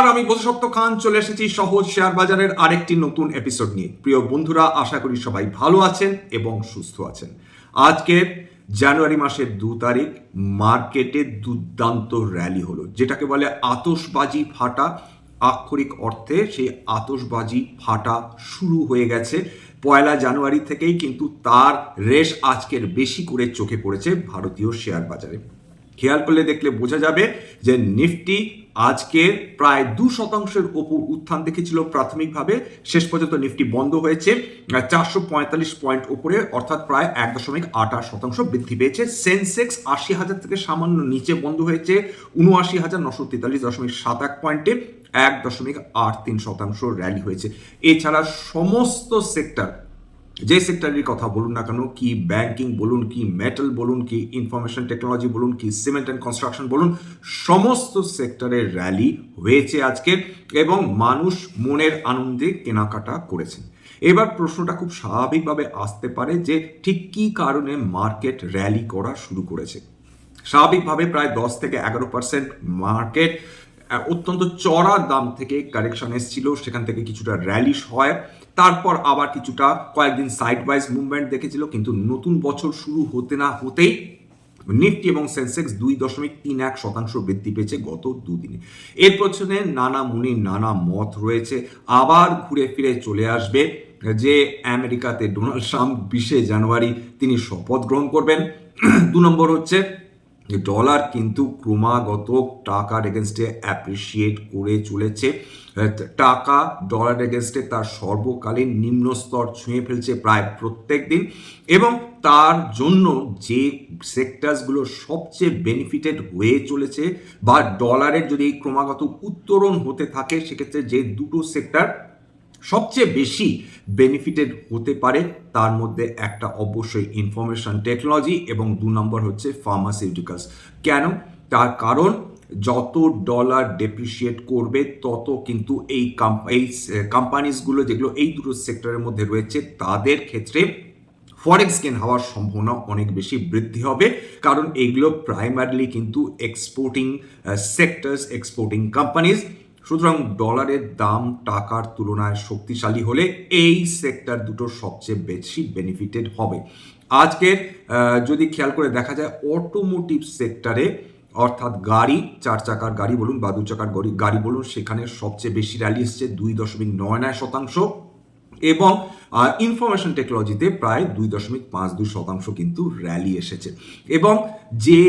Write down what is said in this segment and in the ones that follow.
নমস্কার আমি বোধসত্ত্ব খান চলে এসেছি সহজ শেয়ার বাজারের আরেকটি নতুন এপিসোড নিয়ে। প্রিয় বন্ধুরা, আশা করি সবাই ভালো আছেন এবং সুস্থ আছেন। আজকের জানুয়ারি মাসের দু তারিখ, মার্কেটে দুর্দান্ত র্যালি হলো, যেটাকে বলে আতশবাজি ফাটা। আক্ষরিক অর্থে সেই আতসবাজি ফাটা শুরু হয়ে গেছে। পয়লা জানুয়ারি থেকেই কিন্তু তার রেশ আজকের বেশি করে চোখে পড়েছে ভারতীয় শেয়ার বাজারে। খেয়াল করলে দেখলে বোঝা যাবে যে নিফটি আজকে প্রায় দু শতাংশের ওপর উত্থান দেখেছিল প্রাথমিকভাবে। শেষ পর্যন্ত নিফটি বন্ধ হয়েছে। চারশো পঁয়তাল্লিশ পয়েন্ট উপরে অর্থাৎ প্রায় এক দশমিক আট আট শতাংশ বৃদ্ধি পেয়েছে। সেন্সেক্স আশি হাজার থেকে সামান্য নিচে বন্ধ হয়েছে। উনআশি হাজার নশো তেতাল্লিশ দশমিক সাত এক পয়েন্টে এক দশমিক আট তিন শতাংশ র্যালি হয়েছে। এছাড়া সমস্ত সেক্টর যে সেক্টরের কথা বলুন না কেন, কি ব্যাংকিং বলুন, কি মেটাল বলুন, কি ইনফরমেশন টেকনোলজি বলুন, কি সিমেন্ট অ্যান্ড কনস্ট্রাকশন বলুন, সমস্ত সেক্টরের র্যালি হয়েছে আজকে এবং মানুষ মনের আনন্দে কেনাকাটা করেছেন। এবার প্রশ্নটা খুব স্বাভাবিকভাবে আসতে পারে যে ঠিক কী কারণে মার্কেট র্যালি করা শুরু করেছে। স্বাভাবিকভাবে প্রায় দশ থেকে এগারো পার্সেন্ট মার্কেট অত্যন্ত চড়া দাম থেকে কারেকশন এসেছিল, সেখান থেকে কিছুটা র্যালি হয়। তারপর আবার কিছুটা কয়েকদিন সাইড ওয়াইজ মুভমেন্ট দেখেছিল, কিন্তু নতুন বছর শুরু হতে না হতেই নিফটি এবং সেন্সেক্স দুই দশমিক তিন এক শতাংশ বৃদ্ধি পেয়েছে গত দুদিনে। এর পেছনে নানা মুনি, নানা মত রয়েছে। আবার ঘুরে ফিরে চলে আসবে যে আমেরিকাতে ডোনাল্ড ট্রাম্প বিশে জানুয়ারি তিনি শপথ গ্রহণ করবেন। দু নম্বর হচ্ছে ডলার কিন্তু ক্রমাগত টাকার এগেনস্টে অ্যাপ্রিসিয়েট করে চলেছে। টাকা ডলার এগেনস্টে তার সর্বকালীন নিম্ন স্তর ছুঁয়ে ফেলছে প্রায় প্রত্যেক দিন এবং তার জন্য যে সেক্টরসগুলো সবচেয়ে বেনিফিটেড হয়ে চলেছে বা ডলারের যদি ক্রমাগত উত্তরণ হতে থাকে, সেক্ষেত্রে যে দুটো সেক্টর সবচেয়ে বেশি বেনিফিটেড হতে পারে তার মধ্যে একটা অবশ্যই ইনফরমেশন টেকনোলজি এবং দু নম্বর হচ্ছে ফার্মাসিউটিক্যালস কেন? তার কারণ, যত ডলার ডেপ্রিসিয়েট করবে, তত কিন্তু এই এই কোম্পানিজগুলো যেগুলো এই দুটো সেক্টরের মধ্যে রয়েছে, তাদের ক্ষেত্রে ফরেক্স গেন হওয়ার সম্ভাবনা অনেক বেশি বৃদ্ধি হবে। কারণ এইগুলো প্রাইমারিলি কিন্তু এক্সপোর্টিং সেক্টরস এক্সপোর্টিং কোম্পানিজ সুতরাং ডলারের দাম টাকার তুলনায় শক্তিশালী হলে এই সেক্টর দুটো সবচেয়ে বেশি বেনিফিটেড হবে। আজকের যদি খেয়াল করে দেখা যায় অটোমোটিভ সেক্টরে অর্থাৎ গাড়ি, চার চাকার গাড়ি বলুন বা দু চাকার গাড়ি গাড়ি বলুন, সেখানে সবচেয়ে বেশি র্যালি এসছে দুই দশমিক নয় নয় শতাংশ। এবং ইনফরমেশন টেকনোলজিতে প্রায় দুই দশমিক পাঁচ দুই শতাংশ কিন্তু র্যালি এসেছে। এবং যে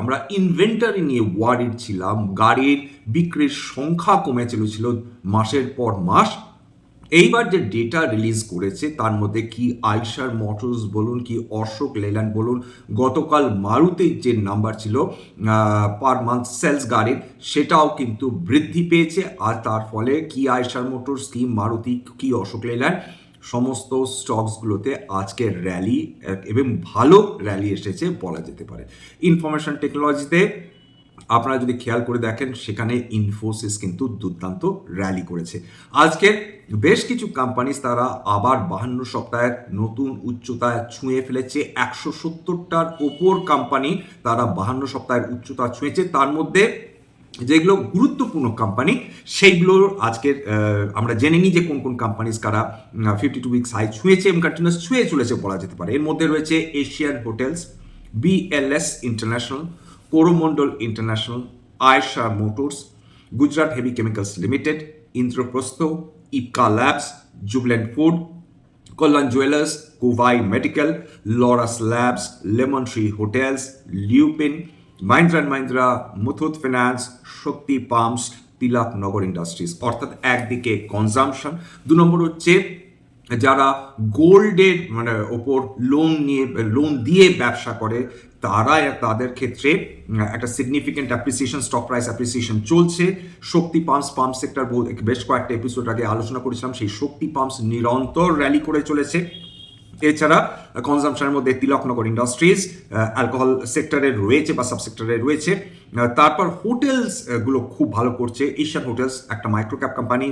আমরা ইনভেন্টারি নিয়ে ওয়ারিড ছিলাম, গাড়ির বিক্রির সংখ্যা কমে চলেছিল মাসের পর মাস এইবার যে ডেটা রিলিজ করেছে, তার মধ্যে কি আইসার মোটরস বলুন, কি অশোক লেল্যান্ড বলুন, গতকাল মারুতির যে নাম্বার ছিল পার মান্থ সেলস গাড়ির, সেটাও কিন্তু বৃদ্ধি পেয়েছে। আর তার ফলে কি আইসার মোটরস কি মারুতি, কি অশোক লেল্যান্ড, সমস্ত স্টকসগুলোতে আজকে র্যালি এবং ভালো র্যালি এসেছে বলা যেতে পারে। ইনফরমেশন টেকনোলজিতে আপনারা যদি খেয়াল করে দেখেন, সেখানে ইনফোসিস কিন্তু দুর্দান্ত র্যালি করেছে। আজকে বেশ কিছু কোম্পানিজ তারা আবার বাহান্ন সপ্তাহের নতুন উচ্চতায় ছুঁয়ে ফেলেছে। একশো সত্তরটার ওপর কোম্পানি তারা বাহান্ন সপ্তাহের উচ্চতা ছুঁয়েছে। তার মধ্যে যেগুলো গুরুত্বপূর্ণ কোম্পানি সেইগুলোর আজকের আমরা জেনে নিই যে কোন কোন কোম্পানিজ কারা ফিফটি টু উইক হাই ছুঁয়েছে এবং কন্টিনিউস ছুঁয়ে চলেছে বলা যেতে পারে। এর মধ্যে রয়েছে Asian hotels BLS international Coromandel international Eicher motors Gujarat heavy chemicals limited Indraprastha Ipca labs Jubilant food Kalyan jewellers Kovai medical Laurus labs lemon tree hotels Lupin Mahindra and Mahindra Muthoot finance Shakti pumps Tilak Nagar industries অর্থাৎ একদিকে consumption দু নম্বর হচ্ছে, যারা গোল্ডের মানে ওপর loan নিয়ে loan দিয়ে ব্যবসা করে তারা তাদের ক্ষেত্রে একটা significant appreciation stock price appreciation চলছে। শক্তি পাম্পস পাম্প সেক্টর বেশ কয়েকটা এপিসোড আগে আলোচনা করেছিলাম, সেই শক্তি পাম্পস নিরন্তর র্যালি করে চলেছে। এছাড়া কনজামশনের মধ্যে তিলকনগর ইন্ডাস্ট্রিজ অ্যালকোহল সেক্টরে রয়েছে বা সাবসেক্টরে রয়েছে। তারপর হোটেলসগুলো খুব ভালো করছে। এশিয়ান হোটেলস একটা মাইক্রো ক্যাপ কোম্পানি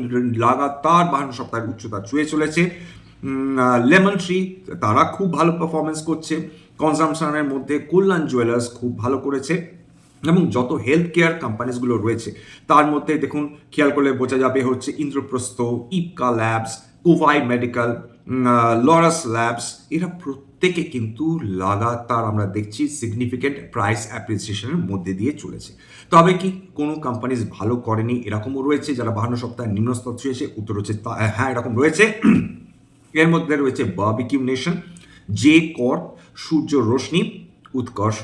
লাগাতার বাহান্ন সপ্তাহের উচ্চতা ছুঁয়ে চলেছে। লেমন ট্রি তারা খুব ভালো পারফরমেন্স করছে। কনজামশনের মধ্যে কল্যাণ জুয়েলার্স খুব ভালো করেছে এবং যত হেলথ কেয়ার কোম্পানিজগুলো রয়েছে, তার মধ্যে দেখুন, খেয়াল করলে বোঝা যাবে হচ্ছে Indraprastha, Ipca labs, Kovai medical Laurus labs, এরা প্রত্যেকে কিন্তু লাগাতার আমরা দেখছি সিগনিফিকেন্ট প্রাইস অ্যাপ্রিসিয়েশনের মধ্যে দিয়ে চলেছে। তবে কি কোনো কোম্পানিজ ভালো করেনি, এরকমও রয়েছে যারা বাহান্ন সপ্তাহে নিম্নস্তর ছুঁয়েছে, উত্তর হচ্ছে হ্যাঁ এরকম রয়েছে। এর মধ্যে রয়েছে Barbeque Nation J Corp Surya Roshni Utkarsh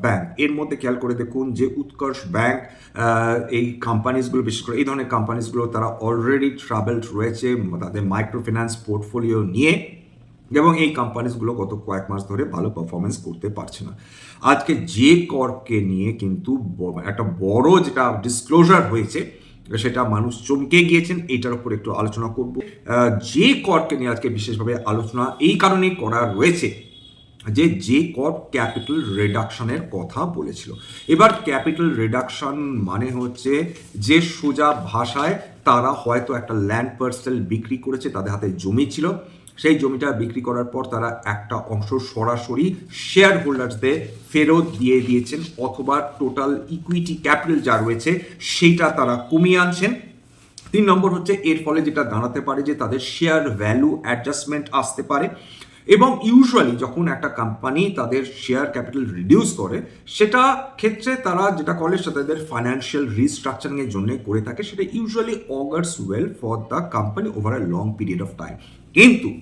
bank এর মধ্যে খেয়াল করে দেখুন যে উৎকর্ষ ব্যাংক এই কোম্পানিজগুলো বিশেষ করে এই ধরনের কোম্পানিজগুলো তারা অলরেডি ট্রাভেলড রয়েছে তাদের মাইক্রো ফিন্যান্স পোর্টফোলিও নিয়ে এবং এই কোম্পানিজগুলো গত কয়েক মাস ধরে ভালো পারফরমেন্স করতে পারছে না। আজকে যে কর্পকে নিয়ে কিন্তু একটা বড় যেটা ডিসক্লোজার হয়েছে সেটা মানুষ চমকে গিয়েছেন এটার উপর একটু আলোচনা করব। যে করকে নিয়ে আজকে বিশেষভাবে আলোচনা এই কারণেই করা রয়েছে যে যে কর ক্যাপিটাল রিডাকশনের কথা বলেছিল। এবার ক্যাপিটাল রিডাকশন মানে হচ্ছে যে সোজা ভাষায় তারা হয়তো একটা ল্যান্ড পার্সেল বিক্রি করেছে, তাদের হাতে জমি ছিল। সেই জমিটা বিক্রি করার পর তারা একটা অংশ সরাসরি শেয়ার হোল্ডার্সদের ফেরত দিয়ে দিয়েছেন অথবা টোটাল ইকুইটি ক্যাপিটাল যা রয়েছে সেইটা তারা কমিয়ে আনছেন। তিন নম্বর হচ্ছে এর ফলে যেটা দাঁড়াতে পারে যে তাদের শেয়ার ভ্যালু অ্যাডজাস্টমেন্ট আসতে পারে এবং ইউজুয়ালি যখন একটা কোম্পানি তাদের শেয়ার ক্যাপিটাল রিডিউস করে, সেটা ক্ষেত্রে তারা যেটা করে সেটা তাদের ফাইন্যান্সিয়াল রিস্ট্রাকচারিং এর জন্য করে থাকে। সেটা usually augurs well for the company over a long period of time কিন্তু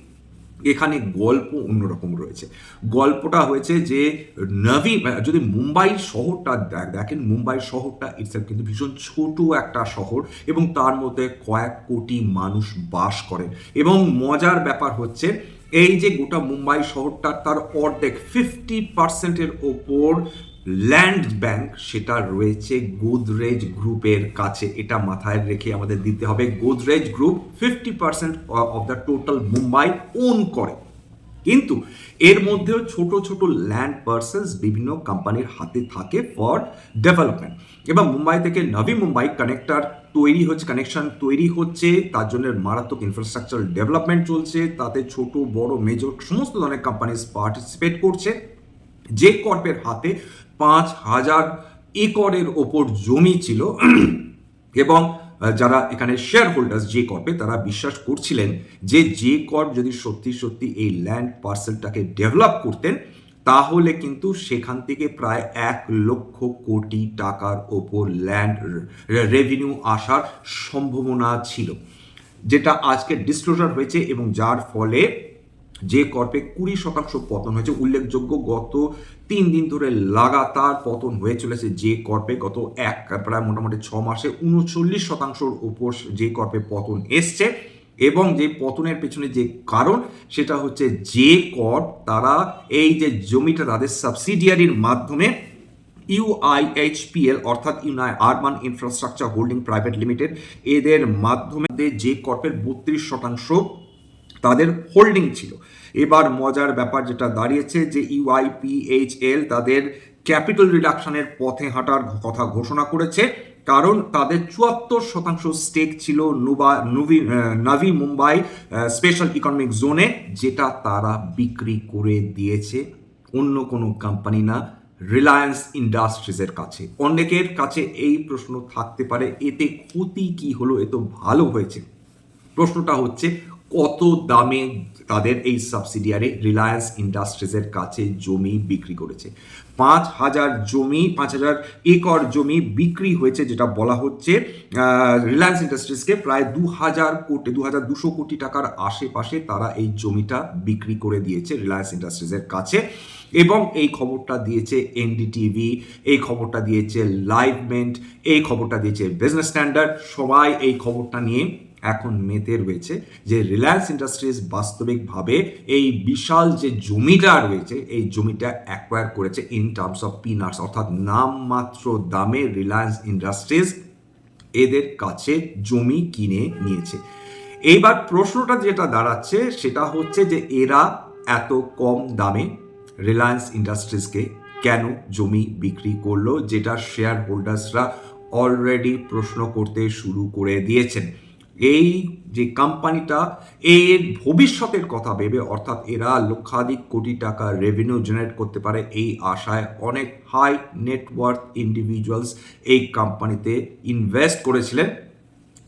এখানে গল্প অন্যরকম রয়েছে। গল্পটা হয়েছে যে নভি যদি মুম্বাই শহরটা দেখ- দেখেন মুম্বাই শহরটা ইটসেলফ কিন্তু ভীষণ ছোট একটা শহর এবং তার মধ্যে কয়েক কোটি মানুষ বাস করে। এবং মজার ব্যাপার হচ্ছে এই যে গোটা মুম্বাই শহরটা তার অর্ধেক ফিফটি পার্সেন্টের ওপর ল্যান্ড ব্যাংক সেটা রয়েছে গোদরেজ গ্রুপের কাছে। এটা মাথায় রেখে আমাদের দিতে হবে। Godrej group fifty percent of the total Mumbai own করে। কিন্তু এর মধ্যেও ছোট ছোট ল্যান্ড পার্সেলস বিভিন্ন কোম্পানির হাতে থাকে ফর ডেভেলপমেন্ট এবং মুম্বাই থেকে নভি মুম্বাই কানেক্টার তৈরি হচ্ছে কানেকশন তৈরি হচ্ছে, তার জন্য মারাত্মক ইনফ্রাস্ট্রাকচার ডেভেলপমেন্ট চলছে, তাতে ছোট, বড় মেজর সমস্ত ধরনের কোম্পানি পার্টিসিপেট করছে। যে কর্পের হাতে পাঁচ হাজার একরের ওপর জমি ছিল। এবং যারা এখানে শেয়ার হোল্ডার্স যে কর্পে তারা বিশ্বাস করছিলেন যে যে কর্প যদি সত্যি সত্যি এই ল্যান্ড পার্সেলটাকে ডেভেলপ করতেন, তাহলে কিন্তু সেখান থেকে প্রায় এক লক্ষ কোটি টাকার ওপর ল্যান্ড রেভিনিউ আসার সম্ভাবনা ছিল। যেটা আজকে ডিসক্লোজার হয়েছে এবং যার ফলে যে কর্পে কুড়ি শতাংশ পতন হয়েছে, উল্লেখযোগ্য গত তিন দিন ধরে লাগাতার পতন হয়ে চলেছে যে কর্পে। গত এক, প্রায় মোটামুটি ছ মাসে উনচল্লিশ শতাংশর উপর যে কর্পে পতন এসছে এবং যে পতনের পেছনে যে কারণ সেটা হচ্ছে যে কর তারা এই যে জমিটা তাদের সাবসিডিয়ারির মাধ্যমে ইউআইএইচপিএল অর্থাৎ United Urban Infrastructure Holding Private Limited এদের মাধ্যমে যে কর্পের বত্রিশ শতাংশ তাদের হোল্ডিং ছিল। এবার মজার ব্যাপার যেটা দাঁড়িয়েছে যে ইউআইপিএইচএল তাদের ক্যাপিটাল রিডাকশনের পথে হাঁটার কথা ঘোষণা করেছে। কারণ তাদের চুয়াত্তর শতাংশ স্টেক ছিল নুবা নভি নাভি মুম্বাই স্পেশাল ইকোনমিক জোনে যেটা তারা বিক্রি করে দিয়েছে। অন্য কোনো কোম্পানি না রিলায়েন্স ইন্ডাস্ট্রিজের কাছে। অনেকের কাছে এই প্রশ্ন থাকতে পারে, এতে ক্ষতি কি হলো, এ তো ভালো হয়েছে। প্রশ্নটা হচ্ছে কত দামে তাদের এই সাবসিডিয়ারি রিলায়েন্স ইন্ডাস্ট্রিজের কাছে জমি বিক্রি করেছে? পাঁচ হাজার জমি, পাঁচ হাজার একর জমি বিক্রি হয়েছে, যেটা বলা হচ্ছে রিলায়েন্স ইন্ডাস্ট্রিজকে প্রায় দু হাজার কোটি, দু হাজার দুশো কোটি টাকার আশেপাশে তারা এই জমিটা বিক্রি করে দিয়েছে রিলায়েন্স ইন্ডাস্ট্রিজের কাছে। এবং এই খবরটা দিয়েছে এনডিটিভি এই খবরটা দিয়েছে লাইভমেন্ট এই খবরটা দিয়েছে বিজনেস স্ট্যান্ডার্ড সবাই এই খবরটা নিয়ে এখন মেতে রয়েছে যে রিলায়েন্স ইন্ডাস্ট্রিজ বাস্তবিকভাবে এই বিশাল যে জমিটা রয়েছে, এই জমিটা অ্যাকোয়ার করেছে ইন টার্মস অফ পিনার্স অর্থাৎ নামমাত্র দামে রিলায়েন্স ইন্ডাস্ট্রিজ এদের কাছে জমি কিনে নিয়েছে। এইবার প্রশ্নটা যেটা দাঁড়াচ্ছে, সেটা হচ্ছে যে এরা এত কম দামে রিলায়েন্স ইন্ডাস্ট্রিজকে কেন জমি বিক্রি করল, যেটা শেয়ার হোল্ডার্সরা অলরেডি প্রশ্ন করতে শুরু করে দিয়েছেন। এই যে কোম্পানিটা এর ভবিষ্যতের কথা ভেবে, অর্থাৎ এরা লক্ষাধিক কোটি টাকা রেভিনিউ জেনারেট করতে পারে এই আশায় অনেক হাই নেটওয়ার্থ ইন্ডিভিজুয়ালস এই কোম্পানিতে ইনভেস্ট করেছিলেন।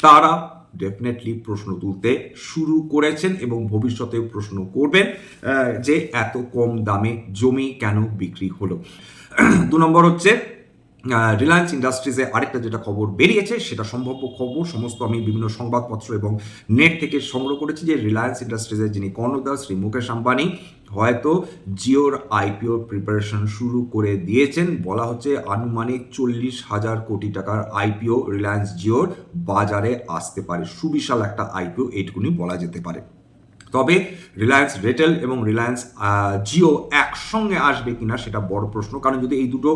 তারা ডেফিনেটলি প্রশ্ন তুলতে শুরু করেছেন এবং ভবিষ্যতেও প্রশ্ন করবেন যে এত কম দামে জমি কেন বিক্রি হলো। দু নম্বর হচ্ছে রিলায়েন্স ইন্ডাস্ট্রিজে আরেকটা যেটা খবর বেরিয়েছে, সেটা সম্ভাব্য খবর, সমস্ত আমি বিভিন্ন সংবাদপত্র এবং নেট থেকে সংগ্রহ করেছি যে রিলায়েন্স ইন্ডাস্ট্রিজের যিনি কর্ণধার, শ্রী মুকেশ আম্বানি, হয়তো জিওর আইপিও প্রিপারেশন শুরু করে দিয়েছেন। বলা হচ্ছে আনুমানিক চল্লিশ হাজার কোটি টাকার আইপিও রিলায়েন্স জিওর বাজারে আসতে পারে। সুবিশাল একটা আইপিও এইটুকুনি বলা যেতে পারে। তবে রিলায়েন্স রেটেল এবং রিলায়েন্স জিও একসঙ্গে আসবে কিনা সেটা বড় প্রশ্ন। কারণ যদি এই দুটো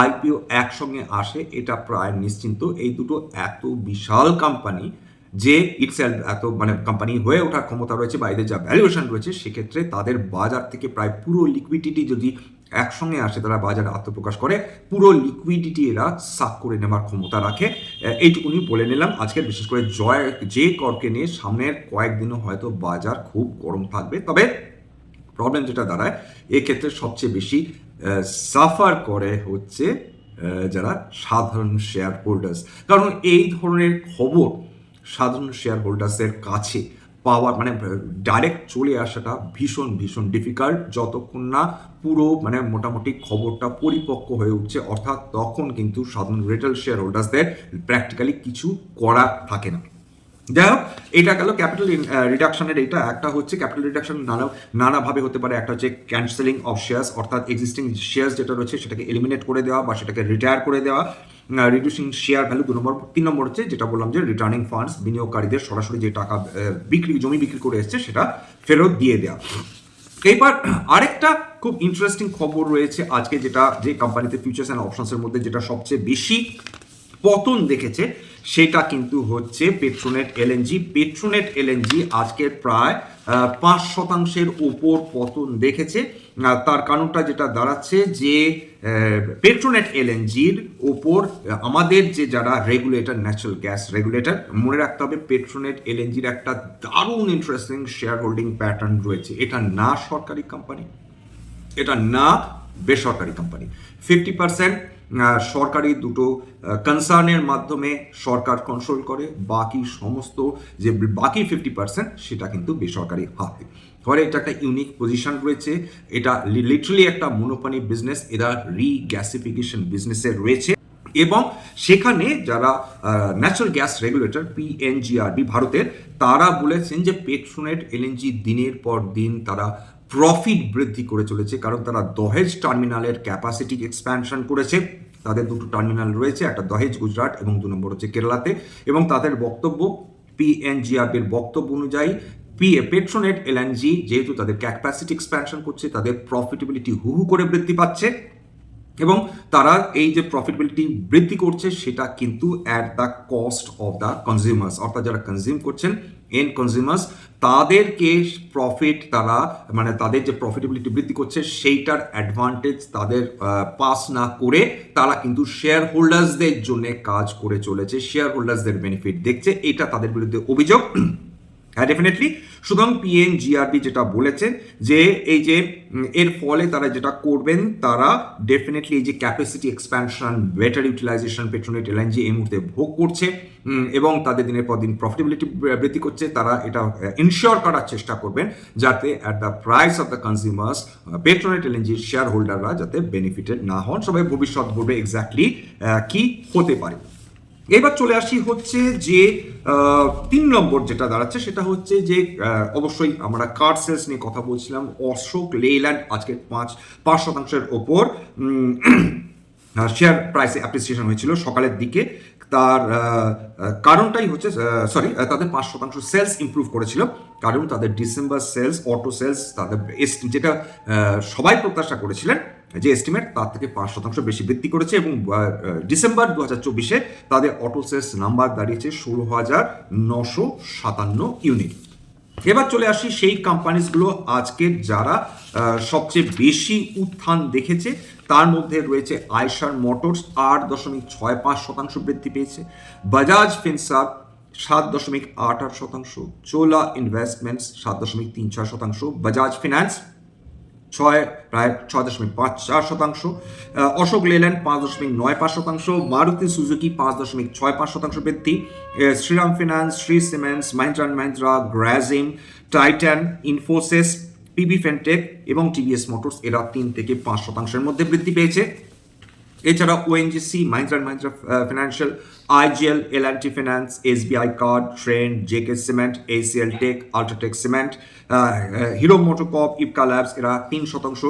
আইপিও একসঙ্গে আসে, এটা প্রায় নিশ্চিন্ত। এই দুটো এত বিশাল কোম্পানি যে ইটসেলফ এত মানে কোম্পানি হয়ে ওঠার ক্ষমতা রয়েছে বা এদের যা ভ্যালুয়েশন রয়েছে, সেক্ষেত্রে তাদের বাজার থেকে প্রায় পুরো লিকুইডিটি যদি একসঙ্গে আসে, তারা বাজারে আত্মপ্রকাশ করে, পুরো লিকুইডিটি এরা সাক করে নেওয়ার ক্ষমতা রাখে। এইটুকুনি বলে নিলাম। আজকের বিশেষ করে জয় যে করকে নিয়ে সামনের কয়েকদিনও হয়তো বাজার খুব গরম থাকবে। তবে প্রবলেম যেটা দাঁড়ায়, এক্ষেত্রে সবচেয়ে বেশি সাফার করে হচ্ছে যারা সাধারণ শেয়ার হোল্ডার্স কারণ এই ধরনের খবর সাধারণ শেয়ার হোল্ডার্সের কাছে পাওয়ার মানে ডাইরেক্ট চলে আসাটা ভীষণ ভীষণ ডিফিকাল্ট যতক্ষণ না পুরো মানে মোটামুটি খবরটা পরিপক্ক হয়ে উঠছে, অর্থাৎ তখন কিন্তু সাধারণ রিটেল শেয়ার হোল্ডার্সদের প্র্যাকটিক্যালি কিছু করা থাকে না। যাই হোক, এটা গেল ক্যাপিটাল রিডাকশনের এটা। একটা হচ্ছে ক্যাপিটাল রিডাকশন নানা, নানাভাবে হতে পারে। একটা হচ্ছে ক্যান্সেলিং অফ শেয়ার্স অর্থাৎ এক্সিস্টিং শেয়ার্স যেটা রয়েছে, সেটাকে এলিমিনেট করে দেওয়া বা সেটাকে রিটায়ার করে দেওয়া। রিডিউসিং শেয়ার ভ্যালু দু নম্বর, তিন নম্বর হচ্ছে যেটা বললাম যে রিটার্নিং ফান্ডস বিনিয়োগকারীদের সরাসরি যে টাকা বিক্রি, জমি বিক্রি করে এসছে, সেটা ফেরত দিয়ে দেওয়া। এবার আরেকটা খুব ইন্টারেস্টিং খবর রয়েছে আজকে, যেটা যে কোম্পানিতে ফিউচার্স অ্যান্ড অপশনসের মধ্যে যেটা সবচেয়ে বেশি পতন দেখেছে সেটা কিন্তু হচ্ছে পেট্রোনেট এলএনজি। পেট্রোনেট এলএনজি আজকে প্রায় পাঁচ শতাংশের ওপর পতন দেখেছে। তার কারণটা যেটা দাঁড়াচ্ছে যে পেট্রোনেট এলএনজির ওপর আমাদের যে যারা রেগুলেটর, ন্যাচারাল গ্যাস রেগুলেটর, মনে রাখতে হবে পেট্রোনেট এলএনজির একটা দারুণ ইন্টারেস্টিং শেয়ার হোল্ডিং প্যাটার্ন রয়েছে। এটা না সরকারি কোম্পানি এটা না বেসরকারি কোম্পানি ফিফটি পার্সেন্ট সরকারি দুটো কনসার্নের মাধ্যমে সরকার কন্ট্রোল করে, বাকি সমস্ত যে বাকি ফিফটি পার্সেন্ট সেটা কিন্তু বেসরকারি হাতে। ফলে এটা একটা ইউনিক পজিশন রয়েছে, এটা লিটারালি একটা মনোপানি বিজনেস এরা রিগ্যাসিফিকেশন বিজনেসে রয়েছে। এবং সেখানে যারা ন্যাচারাল গ্যাস রেগুলেটর পিএনজিআরবি ভারতের, তারা বলেছেন যে পেট্রোনেট এলএনজি দিনের পর দিন তারা প্রফিট বৃদ্ধি করে চলেছে, কারণ তারা দহেজ টার্মিনালের ক্যাপাসিটি এক্সপ্যানশন করেছে। তাদের দুটো টার্মিনাল রয়েছে, একটা দহেজ গুজরাট এবং দু নম্বর হচ্ছে কেরালাতে। এবং তাদের বক্তব্য পিএনজিআরবির বক্তব্য অনুযায়ী পি পেট্রোনেট এলএনজি যেহেতু তাদের ক্যাপাসিটি এক্সপ্যানশন করছে, তাদের প্রফিটেবিলিটি হু করে বৃদ্ধি পাচ্ছে। এবং তারা এই যে প্রফিটেবিলিটি বৃদ্ধি করছে, সেটা কিন্তু at the cost of the consumers অর্থাৎ যারা কনজিউম করছেন এন কনজিউমার্স তাদেরকে প্রফিট তারা মানে তাদের যে প্রফিটেবিলিটি বৃদ্ধি করছে, সেইটার অ্যাডভান্টেজ তাদের পাস না করে তারা কিন্তু শেয়ার হোল্ডার্সদের জন্য কাজ করে চলেছে শেয়ার হোল্ডার্সদের বেনিফিট দেখছে, এটা তাদের বিরুদ্ধে অভিযোগ। হ্যাঁ ডেফিনেটলি সুতরাং পিএন জিআরবি যেটা বলেছেন যে এই যে এর ফলে তারা যেটা করবেন, তারা ডেফিনেটলি এই যে capacity expansion better utilisation Petronet LNG এই মুহূর্তে ভোগ করছে এবং তাদের দিনের পর দিন প্রফিটেবিলিটি বৃদ্ধি করছে। তারা এটা ইনশিওর করার চেষ্টা করবেন যাতে at the price of the consumers Petronet এলএনজির share হোল্ডাররা যাতে বেনিফিটেড না হন। সবাই ভবিষ্যৎ বলবে এক্স্যাক্টলি কি হতে পারে। এবার চলে আসি হচ্ছে যে তিন নম্বর যেটা দাঁড়াচ্ছে সেটা হচ্ছে যে অবশ্যই আমরা কার সেলস নিয়ে কথা বলছিলাম, অশোক লেল্যান্ড আজকে পাঁচ পাঁচ শতাংশের ওপর। শেয়ার প্রাইসে অ্যাপ্রিসিয়েশন হয়েছিল সকালের দিকে। তার কারণটাই হচ্ছে সরি তাদের পাঁচ শতাংশ সেলস ইমপ্রুভ করেছিল। কারণ তাদের ডিসেম্বর সেলস অটো সেলস তাদের যেটা সবাই প্রত্যাশা করেছিলেন, যে এস্টিমেট তার থেকে পাঁচ শতাংশ বেশি বৃদ্ধি করেছে এবং ডিসেম্বর দু হাজার চব্বিশে তাদের অটো সেলস নাম্বার দাঁড়িয়েছে ষোলো হাজার নশো সাতান্ন ইউনিট এবার চলে আসি সেই কোম্পানিজগুলো আজকে যারা সবচেয়ে বেশি উত্থান দেখেছে। তার মধ্যে রয়েছে আইসার মোটরস, আট দশমিক ছয় পাঁচ শতাংশ বৃদ্ধি পেয়েছে। বাজাজ ফিনসার, সাত দশমিক আট আট শতাংশ। চোলা ইনভেস্টমেন্টস, সাত দশমিক তিন ছয় শতাংশ। বাজাজ ফিনান্স, ছয়, প্রায় ছয় দশমিক পাঁচ চার শতাংশ। অশোক লেল্যান্ড, পাঁচ দশমিক নয় পাঁচ শতাংশ। মারুতি সুজুকি, পাঁচ দশমিক ছয় পাঁচ শতাংশ বৃদ্ধি। Shriram Finance, Shree Cements, Mahindra and Mahindra, Grasim, Titan, Infosys PB Fintech এবং টিভিএস মোটরস এরা তিন থেকে পাঁচ শতাংশের মধ্যে বৃদ্ধি পেয়েছে। এছাড়া ONGC Mahindra and Mahindra Financial IGL L and T Finance SBI Card Trent JK Cement HCL Tech UltraTech Cement Hero MotoCorp Ipca Labs এরা তিন শতাংশ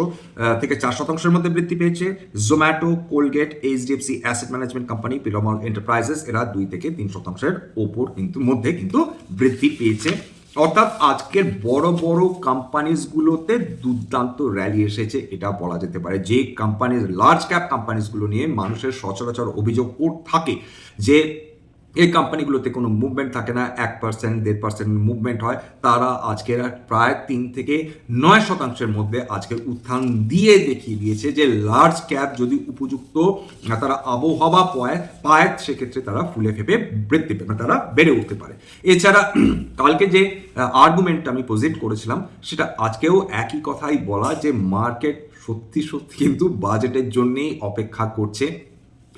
থেকে চার শতাংশের মধ্যে বৃদ্ধি পেয়েছে। Zomato Colgate HDFC Asset Management Company Piramal Enterprises এরা দুই থেকে তিন শতাংশের ওপর কিন্তু, মধ্যে কিন্তু বৃদ্ধি পেয়েছে। অর্থাৎ আজকের বড় বড় কোম্পানিজগুলোতে দুর্দান্ত র্যালি এসেছে, এটা বলা যেতে পারে। যে কোম্পানিজ লার্জ ক্যাপ কোম্পানিজগুলো নিয়ে মানুষের সচরাচর অভিযোগ থাকে যে এই কোম্পানিগুলোতে কোনো মুভমেন্ট থাকে না, এক পার্সেন্ট দেড় পার্সেন্ট মুভমেন্ট হয়। তারা আজকের প্রায় তিন থেকে নয় শতাংশের মধ্যে আজকে উত্থান দিয়ে দেখিয়ে দিয়েছে যে লার্জ ক্যাপ যদি উপযুক্ত তারা আবহাওয়া পায় পায়, সেক্ষেত্রে তারা ফুলে ফেপে বৃদ্ধি পেবে তারা বেড়ে উঠতে পারে। এছাড়া কালকে যে আর্গুমেন্টটা আমি পজিট করেছিলাম, সেটা আজকেও একই কথাই বলা যে মার্কেট সত্যি সত্যি কিন্তু বাজেটের জন্যেই অপেক্ষা করছে।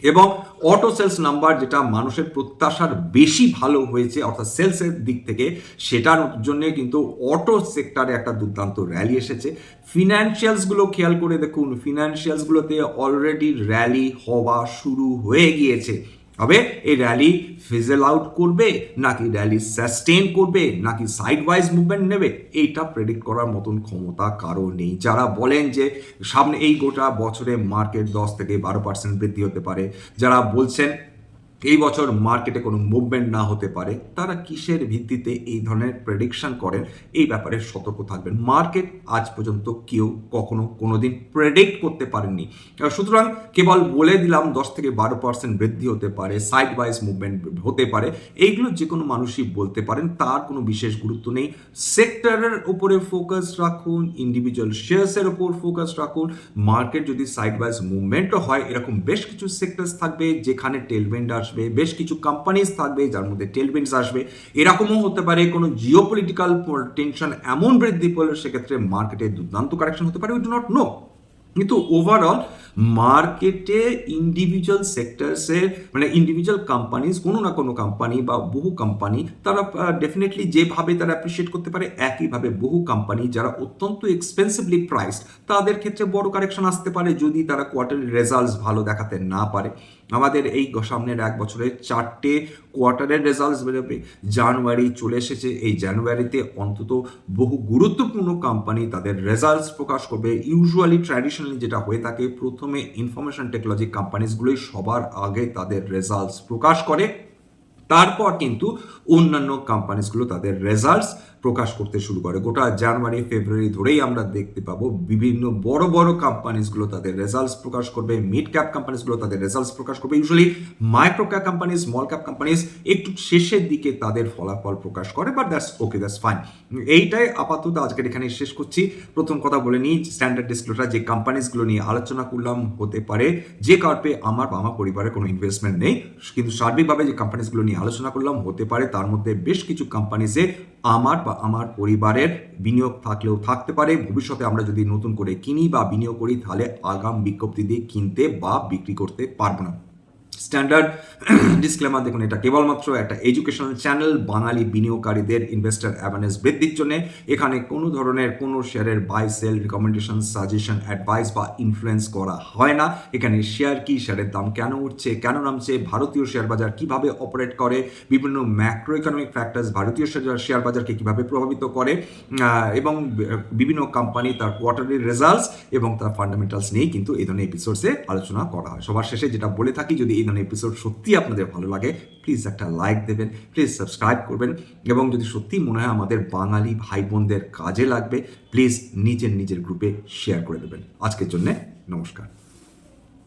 এবং অটো সেলস নাম্বার যেটা মানুষের প্রত্যাশার বেশি ভালো হয়েছে, অর্থাৎ সেলসের দিক থেকে, সেটার জন্যে কিন্তু অটো সেক্টরে একটা দুর্দান্ত র্যালি এসেছে। ফিনান্সিয়ালসগুলো খেয়াল করে দেখুন ফিনান্সিয়ালসগুলোতে অলরেডি র্যালি হওয়া শুরু হয়ে গিয়েছে। তবে এই র্যালি ফিজেল আউট করবে, নাকি র্যালি সাস্টেন করবে, নাকি সাইড ওয়াইজ মুভমেন্ট নেবে, এইটা প্রেডিক্ট করার মতন ক্ষমতা কারও নেই। যারা বলেন যে সামনে এই গোটা বছরে মার্কেট দশ থেকে বারো পার্সেন্ট বৃদ্ধি হতে পারে, যারা বলছেন এই বছর মার্কেটে কোনো মুভমেন্ট না হতে পারে। তারা কিসের ভিত্তিতে এই ধরনের প্রেডিকশন করেন? এই ব্যাপারে সতর্ক থাকবেন। মার্কেট আজ পর্যন্ত কেউ কখনো কোনোদিন প্রেডিক্ট করতে পারেননি। সুতরাং কেবল বলে দিলাম, দশ থেকে বারো পার্সেন্ট বৃদ্ধি হতে পারে সাইড ওয়াইজ মুভমেন্ট হতে পারে। এইগুলো যে কোনো মানুষই বলতে পারেন, তার কোনো বিশেষ গুরুত্ব নেই। সেক্টরের উপরে ফোকাস রাখুন ইন্ডিভিজুয়াল শেয়ার্সের উপর ফোকাস রাখুন। মার্কেট যদি সাইড ওয়াইজ মুভমেন্টও হয়, এরকম বেশ কিছু সেক্টরস থাকবে, যেখানে টেলভেন্ড আসবে বেশ কিছু কোম্পানিজ থাকবে যার মধ্যে টেলভেন্ডস আসবে। এরকমও হতে পারে কোনো জিও পলিটিক্যাল টেনশন এমন বৃদ্ধি পেলে সেক্ষেত্রে মার্কেটে দুর্দান্ত কারেকশন হতে পারে উই ডু নট নো কিন্তু ওভারঅল মার্কেটে ইন্ডিভিজুয়াল সেক্টরসের মানে ইন্ডিভিজুয়াল কোম্পানিজ কোনো না কোনো কোম্পানি বা বহু কোম্পানি তারা ডেফিনেটলি যেভাবে তারা অ্যাপ্রিসিয়েট করতে পারে, একইভাবে বহু কোম্পানি যারা অত্যন্ত এক্সপেন্সিভলি প্রাইসড তাদের ক্ষেত্রে বড় কারেকশন আসতে পারে যদি তারা কোয়ার্টারের রেজাল্টস ভালো দেখাতে না পারে। আমাদের এই সামনের এক বছরে চারটে কোয়ার্টারের রেজাল্টস বেরোবে। জানুয়ারি চলে এসেছে, এই জানুয়ারিতে অন্তত বহু গুরুত্বপূর্ণ কোম্পানি তাদের রেজাল্টস প্রকাশ করবে। ইউজুয়ালি ট্র্যাডিশনালি যেটা হয়ে থাকে, প্রথমে ইনফরমেশন টেকনোলজি কোম্পানিজগুলোই সবার আগে তাদের রেজাল্টস প্রকাশ করে। তারপর কিন্তু অন্যান্য কোম্পানিজগুলো তাদের রেজাল্টস প্রকাশ করতে শুরু করে। গোটা জানুয়ারি, ফেব্রুয়ারি ধরেই আমরা দেখতে পাবো বিভিন্ন বড় বড় কোম্পানিজগুলো তাদের রেজাল্টস প্রকাশ করবে মিড ক্যাপ কোম্পানিজগুলো তাদের রেজাল্টস প্রকাশ করবে। Usually micro cap companies small cap companies একটু শেষের দিকে তাদের ফলাফল প্রকাশ করে but that's okay that's fine এইটাই আপাতত আজকের এখানে শেষ করছি। প্রথম কথা বলে নিই স্ট্যান্ডার্ড ডিসক্লোজার যে কোম্পানিজগুলো নিয়ে আলোচনা করলাম হতে পারে, যে কার্পে আমার বা আমার পরিবারের কোনো ইনভেস্টমেন্ট নেই, কিন্তু সার্বিকভাবে যে কোম্পানিজগুলো নিয়ে আলোচনা করলাম হতে পারে, তার মধ্যে বেশ কিছু কোম্পানিজে আমার বা আমার পরিবারের বিনিয়োগ থাকলেও থাকতে পারে। ভবিষ্যতে আমরা যদি নতুন করে কিনি বা বিনিয়োগ করি, তাহলে আগাম বিজ্ঞপ্তি দিয়ে কিনতে বা বিক্রি করতে পারব না। স্ট্যান্ডার্ড ডিসক্লেমার দেখুন, এটা কেবলমাত্র একটা এডুকেশনাল চ্যানেল বাঙালি বিনিয়োগকারীদের ইনভেস্টার অ্যাওয়ারনেস বৃদ্ধির জন্য। এখানে কোনো ধরনের কোনো শেয়ারের buy sell recommendation suggestion advice বা ইনফ্লুয়েন্স করা হয় না। এখানে শেয়ার কি শেয়ারের দাম কেন উঠছে, কেন নামছে, ভারতীয় শেয়ার বাজার কীভাবে অপারেট করে, বিভিন্ন ম্যাক্রো ইকোনমিক ফ্যাক্টরস ভারতীয় শেয়ার শেয়ার বাজারকে কীভাবে প্রভাবিত করে এবং বিভিন্ন কোম্পানি তার কোয়ার্টারলি রেজাল্টস এবং তার ফান্ডামেন্টালস নিয়েই কিন্তু এই ধরনের এপিসোডসে আলোচনা করা হয়। সবার শেষে যেটা বলে থাকি, যদি এই ধরনের এপিসোড সত্যি আপনাদের ভালো লাগে প্লিজ একটা লাইক দেবেন প্লিজ সাবস্ক্রাইব করবেন এবং যদি সত্যি মনে হয় আমাদের বাঙালি ভাই বোনদের কাজে লাগবে প্লিজ নিজের নিজের গ্রুপে শেয়ার করে দেবেন। আজকের জন্যে নমস্কার।